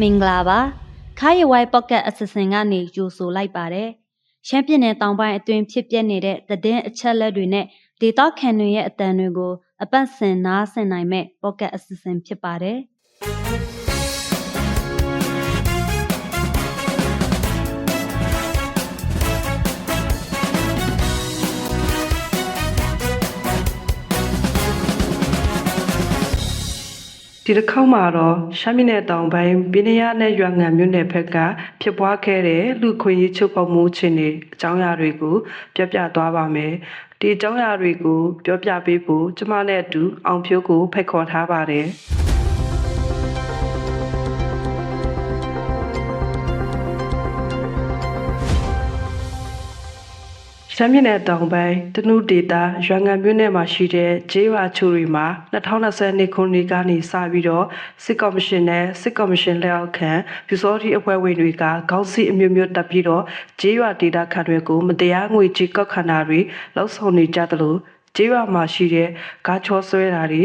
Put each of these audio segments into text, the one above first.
မင်္ဂလာပါခါရီဝိုင်ပေါ့ကတ်အစစင်ကနေကြိုဆိုလိုက်ပါတယ်ရှမ်းပြည်နယ်တောင်ပိုင်းအတွင်းဖြစ်ပျက်နေတဲ့သတင်းအချက်အလက်တွေနဲ့ဒေတာခန်တွေရဲ့အတန်တွေကို အပတ်စဉ်နားဆင်နိုင်မဲ့ပေါ့ကတ်အစစင်ဖြစ်ပါတယ် ဒီတစ်ခေါက်မှာတော့ရှမ်းပြည်နယ်တောင်ပိုင်းပြည်내ရနဲ့ရွာငံမြို့နယ်ဘက်ကဖြစ်ပွားခဲ့တဲ့လူခွင့်ရေးချုပ်ပေါက်မှုခြင်းတွေအကြောင်းအရာတွေကိုပြောပြသွားပါမယ်။ဒီအကြောင်းအရာတွေကို ပြောပြပေးဖို့ကျမနဲ့အတူအောင်ဖြိုးကိုဖိတ်ခေါ်ထားပါတယ်။ ရှမ်းပြည်နယ်တောင်ပိုင်းတနုဒေတာရွာငံမြို့နယ်မှာရှိတဲ့ဂျေးရွာချိုတွေမှာ2020ခုနှစ်ကနေစပြီးတော့စစ်ကော်မရှင်နဲ့စစ်ကော်မရှင်လက်အောက်ခံပြူစောတိအဖွဲ့ဝင်တွေကခေါင်းစည်းအမျိုးမျိုးတပ်ပြီးတော့ဂျေးရွာဒေတာခံတွေကိုမတရားငွေကြေးကောက်ခံတာတွေလောက်ဆောင်နေကြသလိုဂျေးရွာမှာရှိတဲ့ကားချောဆွဲတာတွေ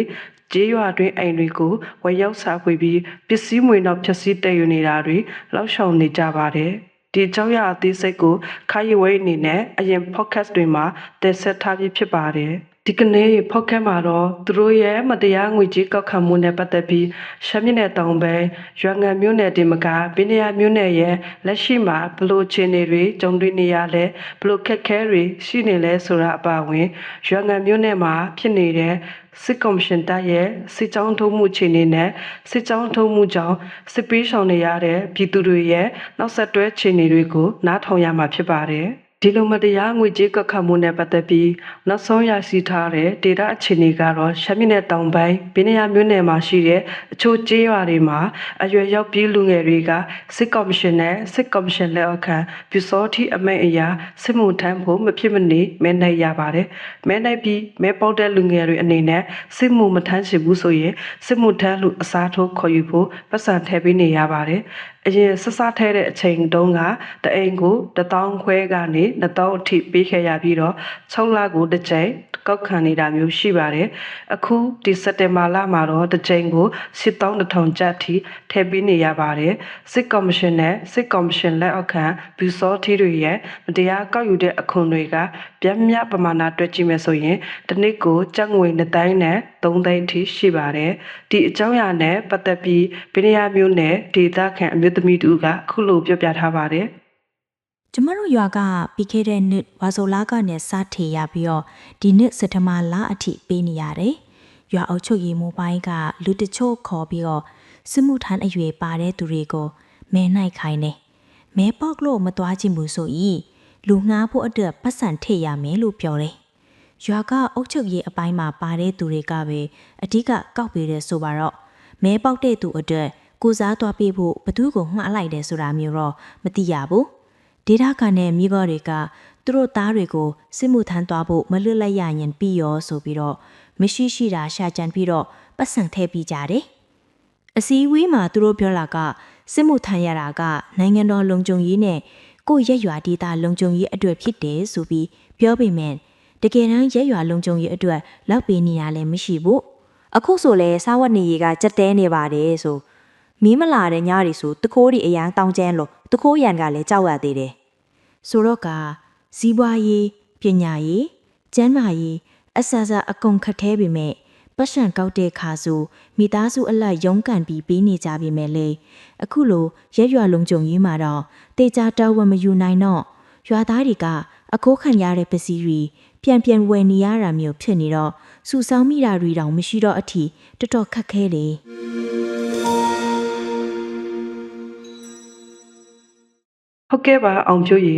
ကျေးရွာတွင်အိမ်တွေကိုဝယ်ရောက်စာဖွေပြီးပစ္စည်းမွေနောက်ဖြည့်ဆည်းတည်ယူနေတာတွေလောက်ရှောင်နေကြပါတယ်။ ဒီအကြောင်းအရာအသေးစိတ်ကိုခါရီဝဲအနေနဲ့အရင် podcast တွေမှာတင်ဆက်ထားပြီးဖြစ်ပါတယ်။ ဒီကနေ့ podcast မှာတော့သူတို့ရဲ့မတရားငွေကြေးကောက်ခံမှုနဲ့ပတ်သက်ပြီးရှမ်းပြည်နယ်တောင်ပိုင်းရွာငံမြို့နယ်တင်မကပင်ရမြို့နယ်ရဲ့လက်ရှိမှာဘလို့အခြေအနေတွေကြုံတွေ့နေရလဲဘလို့ခက်ခဲတွေရှိနေလဲဆိုတာအပါအဝင်ရွာငံမြို့နယ်မှာဖြစ်နေတဲ့စစ်ကော်မရှင်တပ်ရဲ့စစ်ကြောင်းထုံးမှုအခြေအနေနဲ့စစ်ကြောင်းထုံးမှုကြောင့်စစ်ပေးဆောင်နေရတဲ့ပြည်သူတွေရဲ့နောက်ဆက်တွဲအခြေအနေတွေကိုနားထောင်ရမှာဖြစ်ပါတယ်။ ဒီလိုမတရားငွေကြေးကောက်ခံမှုနဲ့ပတ်သက်ပြီးနောက်ဆုံးရရှိထားတဲ့ဒေတာအခြေအနေကတော့ရှမ်းပြည်နယ်တောင်ပိုင်းဘင်းရမြို့နယ်မှာရှိတဲ့အချို့ကျေးရွာတွေမှာအရွယ်ရောက်ပြီးလူငယ်တွေကစစ်ကော်မရှင်နဲ့စစ်ကော်မရှင်လက်အောက်ခံပြူစောတိအမိန့်အရာစစ်မှုထမ်းဖို့မဖြစ်မနေမဲနိုင်ရပါတယ်။မဲနိုင်ပြီးမဲပေါက်တဲ့လူငယ်တွေအနေနဲ့စစ်မှုမထမ်းရှိဘူးဆိုရင်စစ်မှုထမ်းလူအစားထိုးခေါ်ယူဖို့ပတ်စံထည့်ပေးနေရပါတယ်။အရင်ဆဆထဲတဲ့အချိန်တုန်းကတအိမ်ကို1000ခွဲကနေ2000အထိပေးခဲ့ရပြီးတော့6လကိုတစ်ကြိမ်ကောက်ခံနေတာမျိုးရှိပါတယ်အခုဒီစက်တင်ဘာလမှာတော့တစ်ကြိမ်ကို10000ကျပ်အထိထည့်ပေးနေရပါတယ်စစ်ကော်မရှင်နဲ့စစ်ကော်မရှင်လက်အောက်ခံဘူစောထီတွေရဲ့မတရားကောက်ယူတဲ့အခွန်တွေကပြင်းပြပမာဏတွက်ကြည့်မယ်ဆိုရင်တစ်နှစ်ကိုကျပ်ငွေ2တိုင်းနဲ့3သိန်းအထိရှိပါတယ်ဒီအကြောင်းအရာနဲ့ပတ်သက်ပြီးဗိနရမျိုးနဲ့ဒေတာခန့်အမျိုးသမီးတူကခုလိုပြောပြထားပါတယ် ကျမတို့ရွာကပြီးခဲ့တဲ့နှစ်ဝါဆိုလာကနဲ့စားထေရပြီးတော့ဒီနှစ်စက်တဘာလအထိပေးနေရတယ်။ရွာအုပ်ချုပ်ရေးမိုဘိုင်းကလူတချို့ခေါ်ပြီးတော့စစ်မှုထမ်းအရွယ်ပါတဲ့သူတွေကိုမဲနိုင်ခိုင်းတယ်။မဲပေါက်လို့မသွားခြင်းဘူးဆိုဤလူငှားဖို့အတွက်ပတ်စံထည့်ရမယ်လို့ပြောတယ်။ရွာကအုပ်ချုပ်ရေးအပိုင်းမှာပါတဲ့သူတွေကပဲအဓိကကောက်ပေးတယ်ဆိုပါတော့မဲပေါက်တဲ့သူအတွက်ကိုစားသွားပေးဖို့ဘသူ့ကိုငှားလိုက်တယ်ဆိုတာမျိုးတော့မသိရဘူး။ ဒေတာကန်နဲ့မိဘတွေကသူတို့သားတွေကိုစစ်မှုထမ်းသွားဖို့မလွတ်လိုက်ရရင်ပြီးရောဆိုပြီးတော့မရှိရှိတာရှာကြံပြီးတော့ပတ်စံထည့်ပြီးကြတယ်။အစည်းအဝေးမှာသူတို့ပြောလာကစစ်မှုထမ်းရတာကနိုင်ငံတော်လုံခြုံရေးနဲ့ကိုယ့်ရက်ရွာဒေသလုံခြုံရေးအတွက်ဖြစ်တယ်ဆိုပြီးပြောပေမဲ့တကယ်တမ်းရက်ရွာလုံခြုံရေးအတွက်လောက်ပေးနေရလည်းမရှိဘူး။အခုဆိုလဲစားဝတ်နေရေးကကြက်တဲနေပါတယ်ဆိုမီးမလာတဲ့ညတွေဆိုတကိုးဒီအရန်တောင်းကျန်းလို့ တကိုးရန်ကလည်းကြောက်ရသေးတယ်။ဆိုတော့ကဇီးပွားရေးပညာရေးကျန်းမာရေးအဆအဆအကုန်ခက်သေးပေမဲ့ပတ်စံကောက်တဲ့ခါဆိုမိသားစုအလိုက်ရုန်းကန်ပြီးပေးနေကြပြီမဲ့လေအခုလိုရက်ရွာလုံခြုံရေးမှာတော့တေချာတောင်းဝမယူနိုင်တော့ရွာသားတွေကအခိုးခံရတဲ့ပစ္စည်းတွေပြန်ပြန်ဝယ်နေရတာမျိုးဖြစ်နေတော့စူဆောင်းမိတာတွေတောင်မရှိတော့အထီတော်တော်ခက်ခဲတ ဟုတ်ကဲ့ပါအောင်ဖြိုးရီ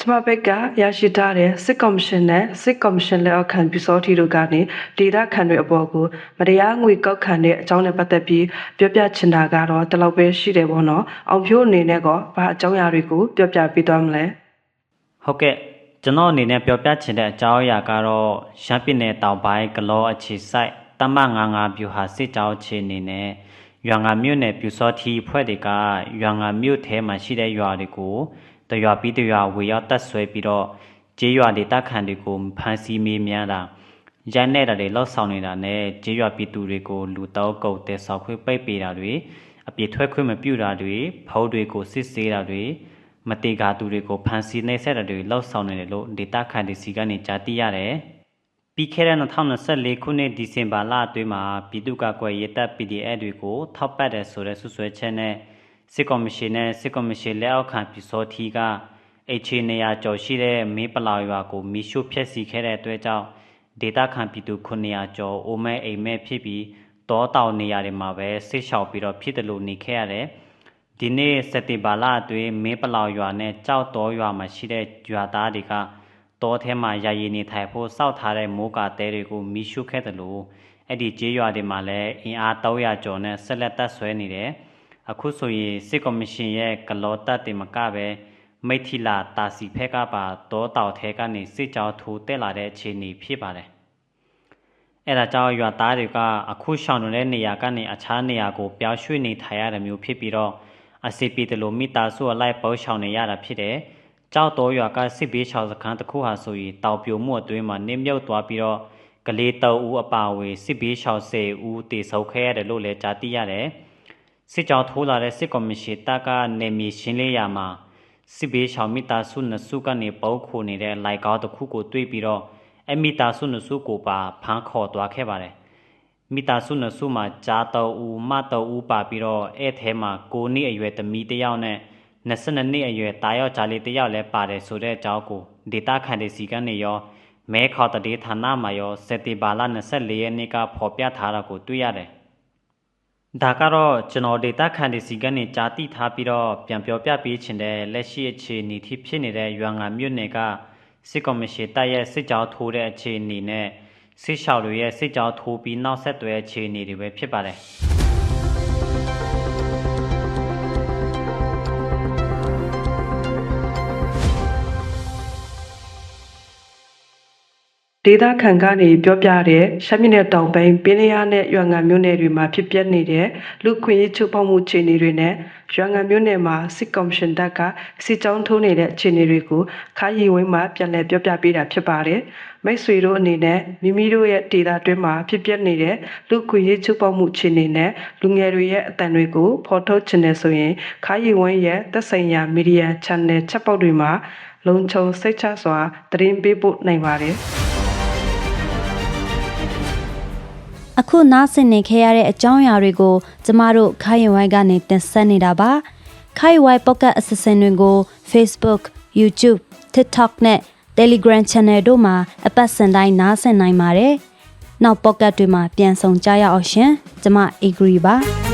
ကျမဘက်ကရရှိထားတဲ့စစ်ကော်မရှင်နဲ့စစ်ကော်မရှင်လက်အောက်ခံပြစောထီတို့ကနေဒေတာခံတွေအပေါ်ကိုမတရားငွေကောက်ခံတဲ့အကြောင်းနဲ့ပတ်သက်ပြီးပြောပြချင်တာကတော့ဒီလောက်ပဲရှိတယ်ပေါ့နော်အောင်ဖြိုးအနေနဲ့ကဘာအကြောင်းအရာတွေကိုပြောပြပေးသွားမလဲဟုတ်ကဲ့ကျွန်တော်အနေနဲ့ပြောပြချင်တဲ့အကြောင်းအရာကတော့ရှမ်းပြည်နယ်တောင်ပိုင်းကလောအခြေစိုက်တမ55ပြူဟာစစ်ကြောင်းအခြေအနေနဲ့ ရွာငံမြို့နယ်ပြူစောထီဖွဲ့တွေကရွာငံမြို့ထဲမှာရှိတဲ့ရွာတွေကိုတရွာပြီးတရွာဝေရောက်တက်ဆွဲပြီးတော့ကျေးရွာဒေသခံတွေကိုဖမ်းဆီးမေးမြန်းတာရိုက်နေတာတွေလောက်ဆောင်နေတာနဲ့ကျေးရွာပြည်သူတွေကိုလူတောက်ကုတ်တဲဆောက်ခွေပိတ်ပေးတာတွေအပြစ်ထွက်ခွင့်မပြုတာတွေဖောက်တွေကိုစစ်ဆေးတာတွေမတေကာသူတွေကိုဖမ်းဆီးနှိပ်စက်တာတွေလှုပ်ဆောင်နေတယ်လို့ဒေတာခန်ဒီစီကနေကြားသိရတယ်။ ပြီးခဲ့တဲ့2024ခုနှစ်ဒီဇင်ဘာလအတွင်းမှာပြည်သူ့ကာကွယ်ရေးတပ် PDF တွေကိုထောက်ပံ့တယ်ဆိုတဲ့ဆွဆွဲချက်နဲ့စစ်ကော်မရှင်နဲ့စစ်ကော်မရှင်လက်အောက်ခံပြည်စောထီကအခြေနေရာကျော်ရှိတဲ့မင်းပလောင်ရွာကိုမီးရှို့ဖျက်ဆီးခဲ့တဲ့အတွက်ကြောင့်ဒေတာခန်ပြည်သူ900ကျော်အိုမဲအိမ်မဲဖြစ်ပြီးတောတောင်နေရာတွေမှာပဲဆစ်လျှောက်ပြီးတော့ဖြစ်တယ်လို့နေခဲ့ရတယ်။ဒီနေ့စက်တင်ဘာလအတွင်းမင်းပလောင်ရွာနဲ့ကြောက်တော်ရွာမှာရှိတဲ့ရွာသားတွေက တောထဲမှာယာယီနေထိုင်ဖို့စောက်ထားတဲ့မိုးကာတဲတွေကိုမီးရှို့ခဲ့တယ်လို့အဲ့ဒီကျေးရွာတွေမှာလည်းအင်အား300ကျော်နဲ့ဆက်လက်တပ်ဆွဲနေတယ်။အခုဆိုရင်စစ်ကော်မရှင်ရဲ့ဂလောတပ်တွေမကပဲမိထီလာတာစီဖက်ကပါတောတောက်ထဲကနေစစ်ကြောထိုးတက်လာတဲ့အခြေအနေဖြစ်ပါတယ်။အဲ့ဒါကြောင့်ရွာသားတွေကအခုရှောင်နေတဲ့နေရာကနေအခြားနေရာကိုပြောင်းရွှေ့နေထိုင်ရတဲ့မျိုးဖြစ်ပြီးတော့အစီပီတလိုမိသားစုအလိုက်ပေါရှောင်နေရတာဖြစ်တယ်။ ကြောက်တော်ရွာကစစ်ဘေးရှောင်စခန်းတစ်ခုဟာဆိုရင်တောင်ပြိုမှုအတွင်းမှာနင်းမြုပ်သွားပြီးတော့ကလေးတောက်ဦးအပါအဝင်စစ်ဘေးရှောင်10ဦးတေဆုံးခဲ့ရတယ်လို့လည်းကြားသိရတယ်။စစ်ကြောထိုးလာတဲ့စစ်ကော်မရှင်တပ်ကနေမြေရှင်းလင်းရာမှာစစ်ဘေးရှောင်မိသားစုနှစ်စုကနေပေါခိုနေတဲ့လိုက်ကောင်းတစ်ခုကိုတွေ့ပြီးတော့အမိသားစုနှစ်စုကိုပါဖမ်းခေါ်သွားခဲ့ပါတယ်။မိသားစုနှစ်စုမှာကြားတော်ဦးမတော်ဦးပါပြီးတော့အဲ့ထဲမှာကိုနှစ်အရွယ်သမီးတစ်ယောက်နဲ့ 22နှစ်အရွယ်တာယောက်ကြားလေးတစ်ယောက်လည်းပါတယ်ဆိုတဲ့အကြောင်းကိုဒေတာခန်တဲ့စီကနေရောမဲခေါ်တတေးဌာနမှာရောစက်တီဘာလ24ရက်နေ့ကဖော်ပြထားတာကိုတွေ့ရတယ်။ဒါကတော့ကျွန်တော်ဒေတာခန်ဒီစီကနေကြားသိထားပြီးတော့ပြန်ပြောပြပေးခြင်းတဲ့လက်ရှိအခြေအနေထိဖြစ်နေတဲ့ရွာငံမြို့နယ်ကစစ်ကော်မရှင်တပ်ရဲ့စစ်ကြောထိုးတဲ့အခြေအနေနဲ့စစ်ရှောက်တွေရဲ့စစ်ကြောထိုးပြီးနောက်ဆက်တွဲအခြေအနေတွေပဲဖြစ်ပါတယ်။ ဒေသခံကနေပြောပြတဲ့ရှမ်းပြည်နယ်တောင်ပိုင်းပင်းလျားနဲ့ရွာငံမြို့နယ်တွေမှာဖြစ်ပျက်နေတဲ့လူခွင့်ရေးချုပ်ပေါက်မှုအခြေအနေတွေနဲ့ရွာငံမြို့နယ်မှာစစ်ကော်မရှင်တပ်ကစစ်ကြောင်းထိုးနေတဲ့အခြေအနေတွေကိုခါရီဝင်းမှာပြန်လည်ပြောပြပေးတာဖြစ်ပါတယ်။မိတ်ဆွေတို့အနေနဲ့မိမိတို့ရဲ့ဒေသတွင်းမှာဖြစ်ပျက်နေတဲ့လူခွင့်ရေးချုပ်ပေါက်မှုအခြေအနေနဲ့လူငယ်တွေရဲ့အတန်တွေကိုဖော်ထုတ်ချင်တယ်ဆိုရင်ခါရီဝင်းရဲ့သက်ဆိုင်ရာမီဒီယာ channel ချက်ပေါက်တွေမှာလုံခြုံစိတ်ချစွာသတင်းပေးပို့နိုင်ပါတယ်။ အခုနားဆင်နေခဲ့ရတဲ့အကြောင်းအရာတွေကိုကျမတို့ခိုင်ရင်ဝိုင်းကနေတင်ဆက်နေတာပါခိုင်ဝိုင်း Pocket Assistant တွေကို Facebook, YouTube, TikTok နဲ့ Telegram Channel တို့မှာအပတ်စဉ်တိုင်းနားဆင်နိုင်ပါတယ်နောက် Pocket တွေမှာပြန်ဆောင်ကြရအောင်ရှင်ကျမ Agree ပါ